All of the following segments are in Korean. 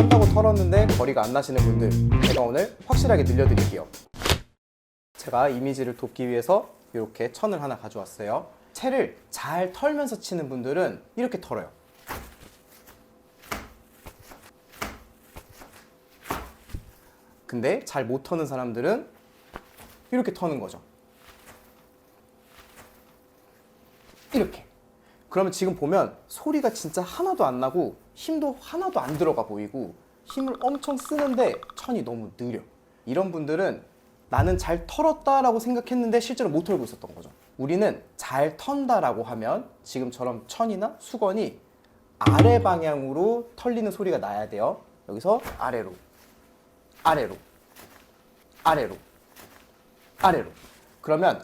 턴다고 털었는데 거리가 안 나시는 분들 제가 오늘 확실하게 늘려드릴게요. 제가 이미지를 돕기 위해서 이렇게 천을 하나 가져왔어요. 채를 잘 털면서 치는 분들은 이렇게 털어요. 근데 잘 못 터는 사람들은 이렇게 터는 거죠. 이렇게. 그러면 지금 보면 소리가 진짜 하나도 안 나고 힘도 하나도 안 들어가 보이고 힘을 엄청 쓰는데 천이 너무 느려. 이런 분들은 나는 잘 털었다라고 생각했는데 실제로 못 털고 있었던 거죠. 우리는 잘 턴다라고 하면 지금처럼 천이나 수건이 아래 방향으로 털리는 소리가 나야 돼요. 여기서 아래로, 아래로, 아래로, 아래로. 그러면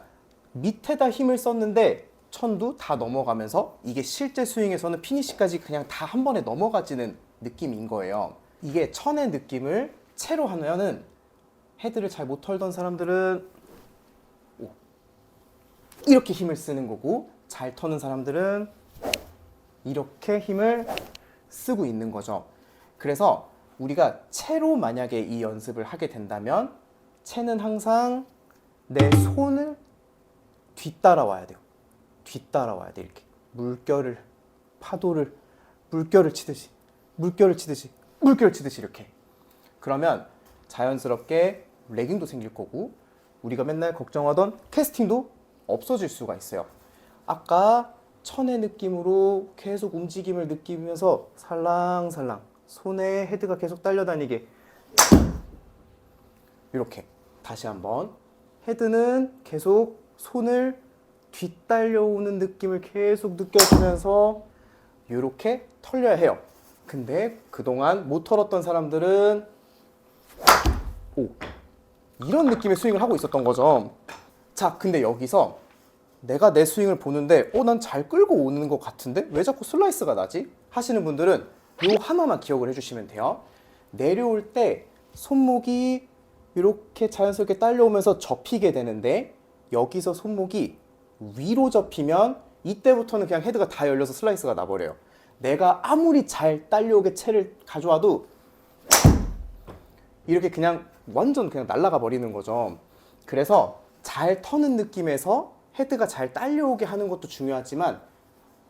밑에다 힘을 썼는데 천도 다 넘어가면서 이게 실제 스윙에서는 피니시까지 그냥 다 한 번에 넘어가지는 느낌인 거예요. 이게 천의 느낌을 채로 하면은 헤드를 잘 못 털던 사람들은 오, 이렇게 힘을 쓰는 거고 잘 터는 사람들은 이렇게 힘을 쓰고 있는 거죠. 그래서 우리가 채로 만약에 이 연습을 하게 된다면 채는 항상 내 손을 뒤따라와야 돼요. 뒤따라와야 돼 이렇게. 물결을 파도를 물결을 치듯이 물결을 치듯이 물결을 치듯이 이렇게. 그러면 자연스럽게 레깅도 생길 거고 우리가 맨날 걱정하던 캐스팅도 없어질 수가 있어요. 아까 천의 느낌으로 계속 움직임을 느끼면서 살랑살랑 손에 헤드가 계속 딸려다니게. 이렇게. 다시 한번. 헤드는 계속 손을 뒷달려오는 느낌을 계속 느껴주면서 이렇게 털려야 해요. 근데 그동안 못 털었던 사람들은 오 이런 느낌의 스윙을 하고 있었던 거죠. 자, 근데 여기서 내가 내 스윙을 보는데 어 난 잘 끌고 오는 것 같은데 왜 자꾸 슬라이스가 나지? 하시는 분들은 요 하나만 기억을 해주시면 돼요. 내려올 때 손목이 이렇게 자연스럽게 딸려오면서 접히게 되는데 여기서 손목이 위로 접히면 이때부터는 그냥 헤드가 다 열려서 슬라이스가 나버려요. 내가 아무리 잘 딸려오게 채를 가져와도 이렇게 그냥 완전 그냥 날아가 버리는 거죠. 그래서 잘 터는 느낌에서 헤드가 잘 딸려오게 하는 것도 중요하지만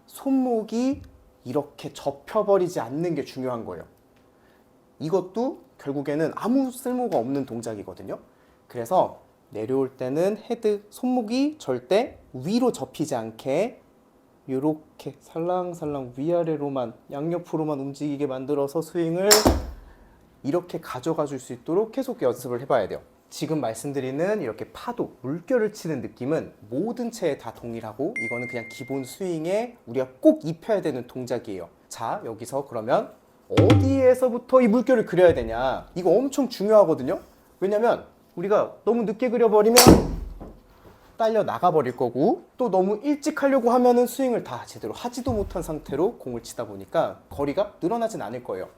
손목이 이렇게 접혀버리지 않는 게 중요한 거예요. 이것도 결국에는 아무 쓸모가 없는 동작이거든요. 그래서 내려올 때는 헤드 손목이 절대 위로 접히지 않게 이렇게 살랑살랑 위아래로만 양옆으로만 움직이게 만들어서 스윙을 이렇게 가져가 줄 수 있도록 계속 연습을 해봐야 돼요. 지금 말씀드리는 이렇게 파도, 물결을 치는 느낌은 모든 채에 다 동일하고 이거는 그냥 기본 스윙에 우리가 꼭 입혀야 되는 동작이에요. 자, 여기서 그러면 어디에서부터 이 물결을 그려야 되냐? 이거 엄청 중요하거든요. 왜냐면 우리가 너무 늦게 그려버리면 딸려 나가버릴 거고 또 너무 일찍 하려고 하면은 스윙을 다 제대로 하지도 못한 상태로 공을 치다 보니까 거리가 늘어나진 않을 거예요.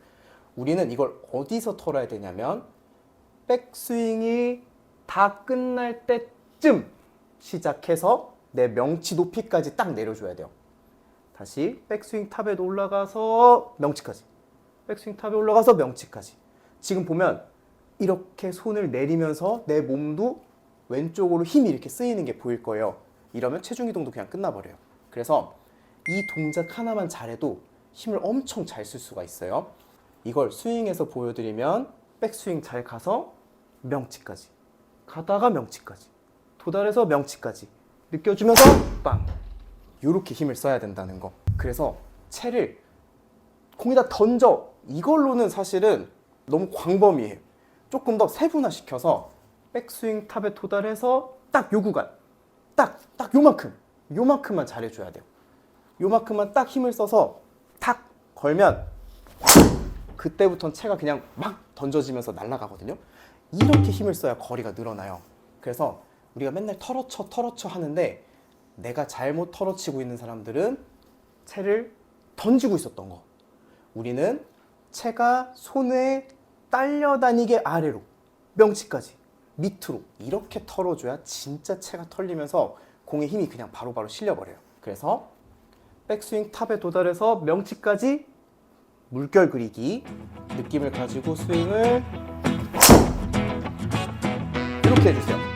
우리는 이걸 어디서 털어야 되냐면 백스윙이 다 끝날 때쯤 시작해서 내 명치 높이까지 딱 내려줘야 돼요. 다시 백스윙 탑에도 올라가서 명치까지. 백스윙 탑에 올라가서 명치까지. 지금 보면 이렇게 손을 내리면서 내 몸도 왼쪽으로 힘이 이렇게 쓰이는 게 보일 거예요. 이러면 체중 이동도 그냥 끝나버려요. 그래서 이 동작 하나만 잘해도 힘을 엄청 잘 쓸 수가 있어요. 이걸 스윙에서 보여드리면 백스윙 잘 가서 명치까지 가다가 명치까지 도달해서 명치까지 느껴주면서 빵 이렇게 힘을 써야 된다는 거. 그래서 채를 공에다 던져 이걸로는 사실은 너무 광범위해요. 조금 더 세분화 시켜서 백스윙 탑에 도달해서 딱 요 구간 딱 딱 요만큼 요만큼만 잘해줘야 돼요. 요만큼만 딱 힘을 써서 탁 걸면 그때부터는 채가 그냥 막 던져지면서 날아가거든요. 이렇게 힘을 써야 거리가 늘어나요. 그래서 우리가 맨날 털어쳐 털어쳐 하는데 내가 잘못 털어치고 있는 사람들은 채를 던지고 있었던 거. 우리는 채가 손에 딸려다니게 아래로 명치까지 밑으로 이렇게 털어줘야 진짜 채가 털리면서 공의 힘이 그냥 바로 바로 실려버려요. 그래서 백스윙 탑에 도달해서 명치까지 물결 그리기 느낌을 가지고 스윙을 이렇게 해주세요.